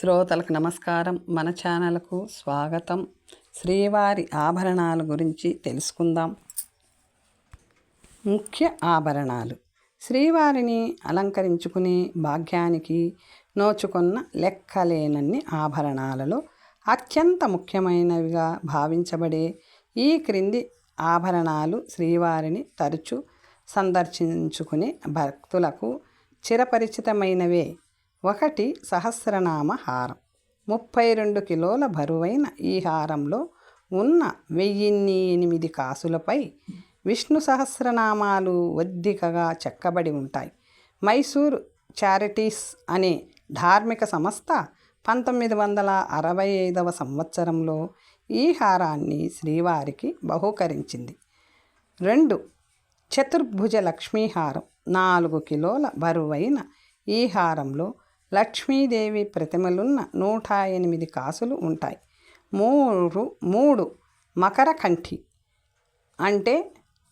శ్రోతలకు నమస్కారం. మన ఛానల్కు స్వాగతం. శ్రీవారి ఆభరణాల గురించి తెలుసుకుందాం. ముఖ్య ఆభరణాలు. శ్రీవారిని అలంకరించుకునే భాగ్యానికి నోచుకున్న లెక్కలేనన్ని ఆభరణాలలో అత్యంత ముఖ్యమైనవిగా భావించబడే ఈ క్రింది ఆభరణాలు శ్రీవారిని తరచు సందర్శించుకునే భక్తులకు చిరపరిచితమైనవే. ఒకటి సహస్రనామ హారం. ముప్పై రెండు కిలోల బరువైన ఈ హారంలో ఉన్న వెయ్యిన్ని ఎనిమిది కాసులపై విష్ణు సహస్రనామాలు వద్దికగా చెక్కబడి ఉంటాయి. మైసూర్ చారిటీస్ అనే ధార్మిక సంస్థ పంతొమ్మిది వందల అరవై ఐదవ సంవత్సరంలో ఈ హారాన్ని శ్రీవారికి బహూకరించింది. రెండు చతుర్భుజ లక్ష్మీహారం నాలుగు కిలోల బరువైన ఈ హారంలో లక్ష్మీదేవి ప్రతిమలున్న నూట ఎనిమిది కాసులు ఉంటాయి. మూడు మూడు మకర కంఠి అంటే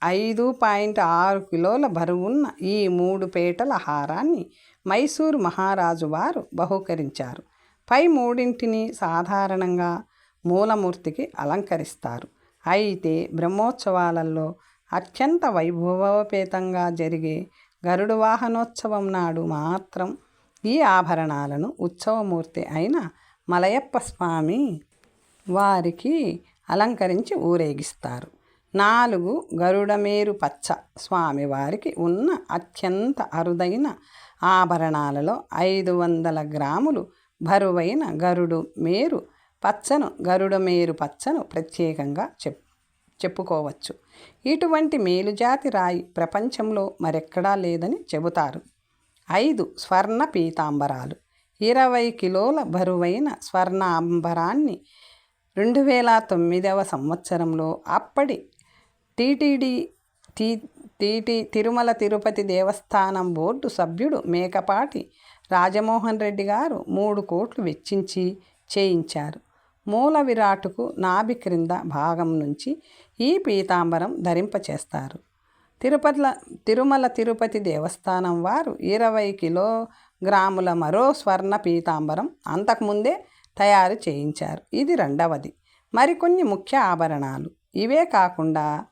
ఐదు పాయింట్ ఆరు కిలోల బరువున్న ఈ మూడు పేటల హారాన్ని మైసూరు మహారాజు వారు బహుకరించారు. పై మూడింటిని సాధారణంగా మూలమూర్తికి అలంకరిస్తారు. అయితే బ్రహ్మోత్సవాలలో అత్యంత వైభవోపేతంగా జరిగే గరుడు వాహనోత్సవం నాడు మాత్రం ఈ ఆభరణాలను ఉత్సవమూర్తి అయిన మలయప్ప స్వామి వారికి అలంకరించి ఊరేగిస్తారు. నాలుగు గరుడమేరు పచ్చ స్వామివారికి ఉన్న అత్యంత అరుదైన ఆభరణాలలో ఐదు వందల గ్రాములు బరువైన గరుడు మేరు పచ్చను గరుడమేరు పచ్చను ప్రత్యేకంగా చెప్ చెప్పుకోవచ్చు. ఇటువంటి మేలుజాతి రాయి ప్రపంచంలో మరెక్కడా లేదని చెబుతారు. ఐదు స్వర్ణ పీతాంబరాలు. ఇరవై కిలోల బరువైన స్వర్ణాంబరాన్ని రెండు వేల తొమ్మిదవ సంవత్సరంలో అప్పటి TTD T TT Tirumala Tirupati Devasthanam board సభ్యుడు మేకపాటి రాజమోహన్ రెడ్డి గారు మూడు కోట్లు వెచ్చించి చేయించారు. మూల విరాటుకు నాభి క్రింద భాగం నుంచి ఈ పీతాంబరం ధరింపచేస్తారు. తిరుపతిల తిరుమల తిరుపతి దేవస్థానం వారు ఇరవై కిలోగ్రాముల మరో స్వర్ణ పీతాంబరం అంతకుముందే తయారు చేయించారు. ఇది రెండవది. మరికొన్ని ముఖ్య ఆభరణాలు. ఇవే కాకుండా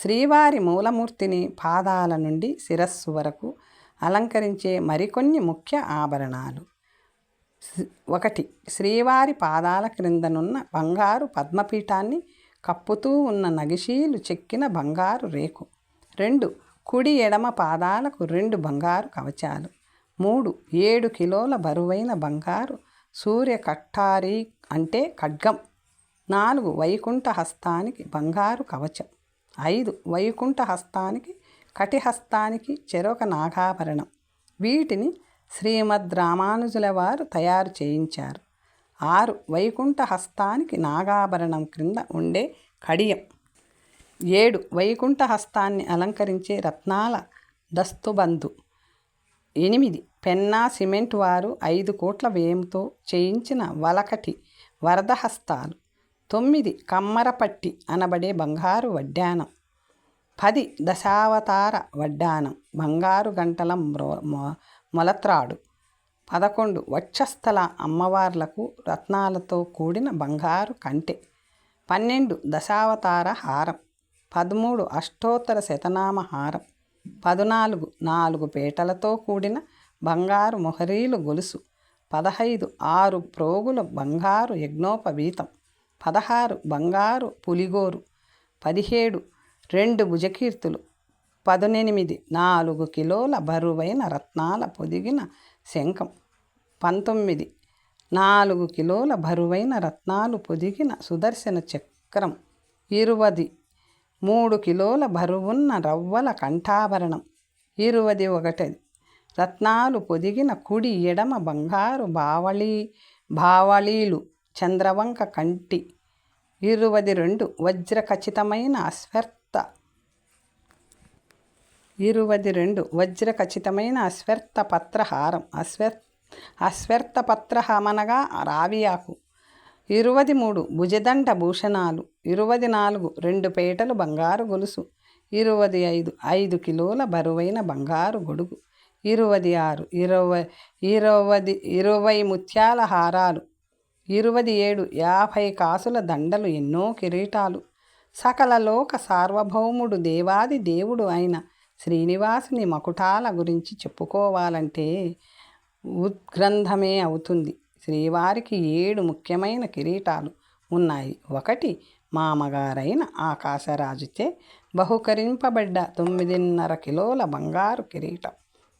శ్రీవారి మూలమూర్తిని పాదాల నుండి శిరస్సు వరకు అలంకరించే మరికొన్ని ముఖ్య ఆభరణాలు. ఒకటి శ్రీవారి పాదాల క్రిందనున్న బంగారు పద్మపీఠాన్ని కప్పుతూ ఉన్న నగిశీలు చెక్కిన బంగారు రేకు. రెండు కుడి ఎడమ పాదాలకు రెండు బంగారు కవచాలు మూడు ఏడు కిలోల బరువైన బంగారు సూర్య కట్టారి అంటే ఖడ్గం నాలుగు వైకుంఠ హస్తానికి బంగారు కవచం ఐదు వైకుంఠ హస్తానికి కటిహస్తానికి చెరొక నాగాభరణం. వీటిని శ్రీమద్ రామానుజుల వారు తయారు చేయించారు. ఆరు వైకుంఠ హస్తానికి నాగాభరణం క్రింద ఉండే కడియం. ఏడు వైకుంఠ హస్తాన్ని అలంకరించే రత్నాల దస్తుబంధు ఎనిమిది పెన్నా సిమెంట్ వారు ఐదు కోట్ల వ్యయంతో చేయించిన వలకటి వరదహస్తాలు. తొమ్మిది కమ్మరపట్టి అనబడే బంగారు వడ్డానం పది దశావతార వడ్డానం బంగారు గంటల మొలత్రాడు. పదకొండు వక్షస్థల అమ్మవార్లకు రత్నాలతో కూడిన బంగారు కంటె. పన్నెండు దశావతార హారం. పదమూడు అష్టోత్తర శతనామ హారం పద్నాలుగు నాలుగు పీటలతో కూడిన బంగారు మొహరీలు గొలుసు. పదహైదు ఆరు ప్రోగుల బంగారు యజ్ఞోపవీతం. పదహారు బంగారు పులిగోరు. పదిహేడు రెండు భుజకీర్తులు. పదునెనిమిది నాలుగు కిలోల బరువైన రత్నాల పొదిగిన శంఖం. పంతొమ్మిది నాలుగు కిలోల బరువైన రత్నాలు పొదిగిన సుదర్శన చక్రం. ఇరువది మూడు కిలోల బరువున్న రవ్వల కంఠాభరణం. ఇరువది ఒకటి. రత్నాలు పొదిగిన కుడి ఎడమ బంగారు బావళీ బావళీలు చంద్రవంక కంటి. ఇరువది రెండు. వజ్ర ఖచ్చితమైన అశ్వర్థ ఇరువది రెండు. వజ్ర ఖచ్చితమైన అశ్వర్థ పత్రహారం. అశ్వర్ అశ్వర్థ పత్రహమనగా రావియాకు ఇరవై మూడు భుజదండ భూషణాలు. ఇరవై నాలుగు రెండు పేటలు బంగారు గొలుసు. ఇరవై ఐదు ఐదు కిలోల బరువైన బంగారు గొడుగు. ఇరవై ఆరు ఇరవై ఇరవది ఇరవై ముత్యాల హారాలు. ఇరవై ఏడు యాభై కాసుల దండలు ఎన్నో కిరీటాలు. సకల లోక సార్వభౌముడు దేవాది దేవుడు అయిన శ్రీనివాసుని మకుటాల గురించి చెప్పుకోవాలంటే ఉద్గ్రంథమే అవుతుంది. శ్రీవారికి ఏడు ముఖ్యమైన కిరీటాలు ఉన్నాయి. ఒకటి మామగారైన ఆకాశరాజుచే బహుకరింపబడ్డ తొమ్మిదిన్నర కిలోల బంగారు కిరీటం.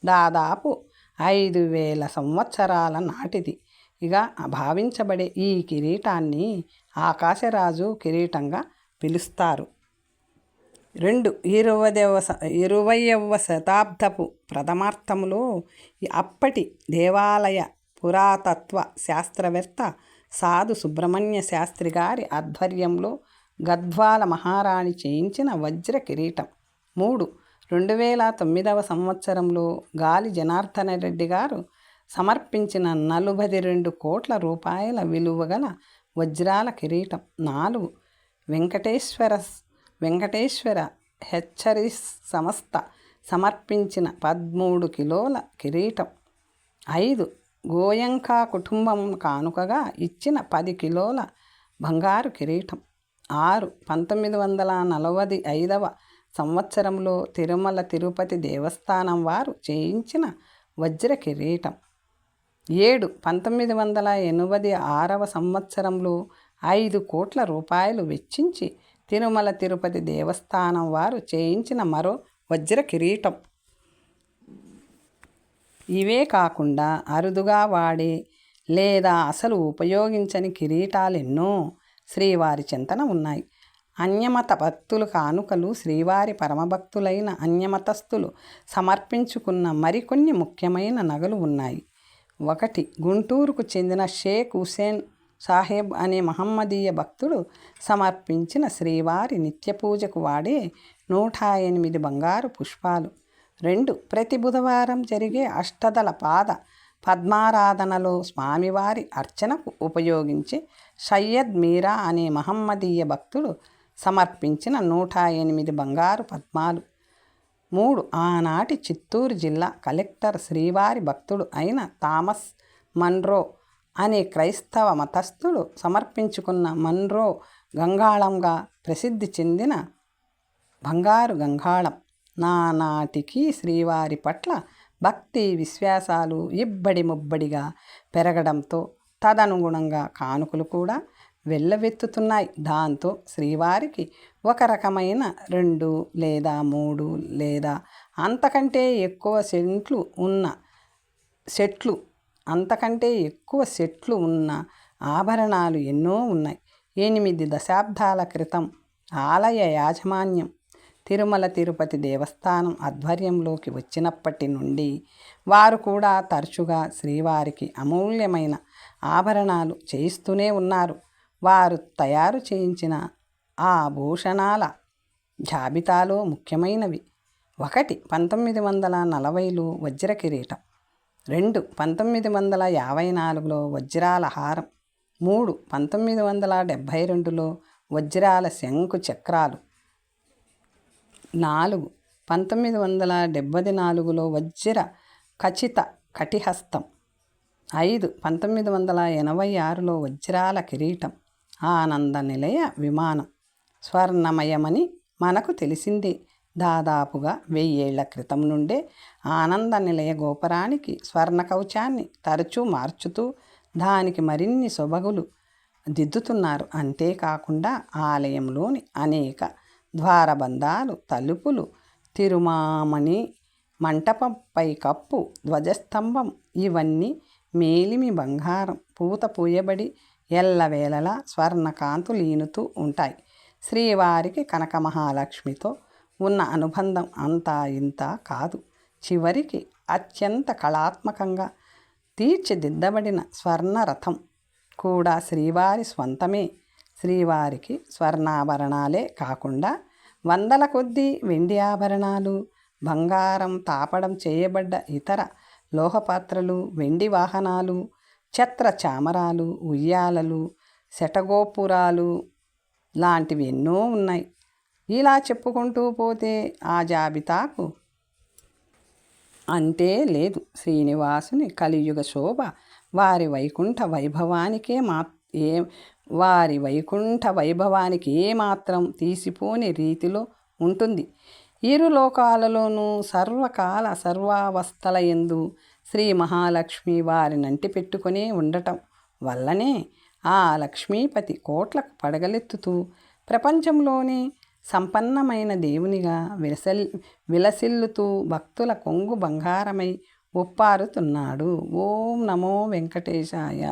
దాదాపు ఐదు వేల సంవత్సరాల నాటిది. ఇక భావించబడే ఈ కిరీటాన్ని ఆకాశరాజు కిరీటంగా పిలుస్తారు. రెండు ఇరవదవ ఇరవయవ శతాబ్దపు ప్రథమార్థములో అప్పటి దేవాలయ పురాతత్వ శాస్త్రవేత్త సాధు సుబ్రహ్మణ్య శాస్త్రి గారి ఆధ్వర్యంలో గద్వాల మహారాణి చేయించిన వజ్ర కిరీటం. మూడు రెండు వేల తొమ్మిదవ సంవత్సరంలో గాలి జనార్దన రెడ్డి గారు సమర్పించిన నలభై రెండు కోట్ల రూపాయల విలువ గల వజ్రాల కిరీటం. నాలుగు వెంకటేశ్వర వెంకటేశ్వర హెచ్చరిస్ సంస్థ సమర్పించిన పదమూడు కిలోల కిరీటం. ఐదు గోయంకా కుటుంబం కానుకగా ఇచ్చిన పది కిలోల బంగారు కిరీటం. ఆరు పంతొమ్మిది వందల నలభై ఐదవ సంవత్సరంలో తిరుమల తిరుపతి దేవస్థానం వారు చేయించిన వజ్ర కిరీటం. ఏడు పంతొమ్మిది వందల ఎనభై ఆరవ సంవత్సరంలో ఐదు కోట్ల రూపాయలు వెచ్చించి తిరుమల తిరుపతి దేవస్థానం వారు చేయించిన మరో వజ్ర కిరీటం. ఇవే కాకుండా అరుదుగా వాడే లేదా అసలు ఉపయోగించని కిరీటాలెన్నో శ్రీవారి చింతన ఉన్నాయి. అన్యమత భక్తులు కానుకలు శ్రీవారి పరమభక్తులైన అన్యమతస్థులు సమర్పించుకున్న మరికొన్ని ముఖ్యమైన నగలు ఉన్నాయి. ఒకటి గుంటూరుకు చెందిన షేక్ హుసేన్ సాహెబ్ అనే మహమ్మదీయ భక్తుడు సమర్పించిన శ్రీవారి నిత్య పూజకు వాడే నూట ఎనిమిది బంగారు పుష్పాలు. రెండు. ప్రతి బుధవారం జరిగే అష్టదల పాద పద్మారాధనలో స్వామివారి అర్చనకు ఉపయోగించే సయ్యద్ మీరా అనే మహమ్మదీయ భక్తుడు సమర్పించిన నూట ఎనిమిది బంగారు పద్మాలు. మూడు. ఆనాటి చిత్తూరు జిల్లా కలెక్టర్ శ్రీవారి భక్తుడు అయిన థామస్ మన్రో అనే క్రైస్తవ మతస్థుడు సమర్పించుకున్న మన్రో గంగాళంగా ప్రసిద్ధి చెందిన బంగారు గంగాళం. నానాటికి శ్రీవారి పట్ల భక్తి విశ్వాసాలు ఇబ్బడి ముబ్బడిగా పెరగడంతో తదనుగుణంగా కానుకలు కూడా వెళ్ళవెత్తుతున్నాయి దాంతో శ్రీవారికి ఒక రకమైన రెండు లేదా మూడు లేదా అంతకంటే ఎక్కువ సెంట్లు ఉన్న సెట్లు అంతకంటే ఎక్కువ సెట్లు ఉన్న ఆభరణాలు ఎన్నో ఉన్నాయి. ఎనిమిది దశాబ్దాల క్రితం ఆలయ యాజమాన్యం తిరుమల తిరుపతి దేవస్థానం ఆధ్వర్యంలోకి వచ్చినప్పటి నుండి వారు కూడా తరచుగా శ్రీవారికి అమూల్యమైన ఆభరణాలు చేయిస్తూనే ఉన్నారు. వారు తయారు చేయించిన ఆ భూషణాల జాబితాలో ముఖ్యమైనవి. ఒకటి పంతొమ్మిది వందల నలభైలో వజ్ర కిరీటం. రెండు పంతొమ్మిది వందల యాభై నాలుగులో వజ్రాల హారం. మూడు పంతొమ్మిది వందల డెబ్భై రెండులో వజ్రాల శంకు చక్రాలు. నాలుగు. పంతొమ్మిది వందల డెబ్బై నాలుగులో వజ్ర ఖచ్చిత కటిహస్తం. ఐదు. పంతొమ్మిది వందల ఎనభై ఆరులో వజ్రాల కిరీటం. ఆనంద నిలయ విమానం. స్వర్ణమయమని మనకు తెలిసింది. దాదాపుగా వెయ్యేళ్ళ క్రితం నుండే ఆనంద నిలయ గోపురానికి స్వర్ణ కవచాన్ని తరచూ మార్చుతూ దానికి మరిన్ని సొబగులు దిద్దుతున్నారు. అంతేకాకుండా ఆలయంలోని అనేక ద్వారబంధాలు తలుపులు తిరుమామణి మంటపంపై కప్పు ధ్వజస్తంభం ఇవన్నీ మేలిమి బంగారం పూత పూయబడి ఎల్లవేళలా స్వర్ణకాంతు లీనుతూ ఉంటాయి. శ్రీవారికి కనక మహాలక్ష్మితో ఉన్న అనుబంధం అంతా ఇంత కాదు. చివరికి అత్యంత కళాత్మకంగా తీర్చిదిద్దబడిన స్వర్ణరథం కూడా శ్రీవారి స్వంతమే. శ్రీవారికి స్వర్ణాభరణాలే కాకుండా వందల కొద్దీ వెండి ఆభరణాలు బంగారం తాపడం చేయబడ్డ ఇతర లోహపాత్రలు వెండి వాహనాలు ఛత్ర చామరాలు ఉయ్యాలలు శటగోపురాలు లాంటివి ఎన్నో ఉన్నాయి. ఇలా చెప్పుకుంటూ పోతే ఆ జాబితాకు అంటే లేదు. శ్రీనివాసుని కలియుగ శోభ వారి వైకుంఠ వైభవానికే మా ఏ వారి వైకుంఠ వైభవానికి ఏమాత్రం తీసిపోని రీతిలో ఉంటుంది. ఇరు లోకాలలోనూ సర్వకాల సర్వావస్థల ఎందు శ్రీ మహాలక్ష్మి వారినంటి పెట్టుకునే ఉండటం వల్లనే ఆ లక్ష్మీపతి కోట్లకు పడగలెత్తుతూ ప్రపంచంలోనే సంపన్నమైన దేవునిగా విలసల్ విలసిల్లుతూ భక్తుల కొంగు బంగారమై ఒప్పారుతున్నాడు. ఓం నమో వెంకటేశాయ.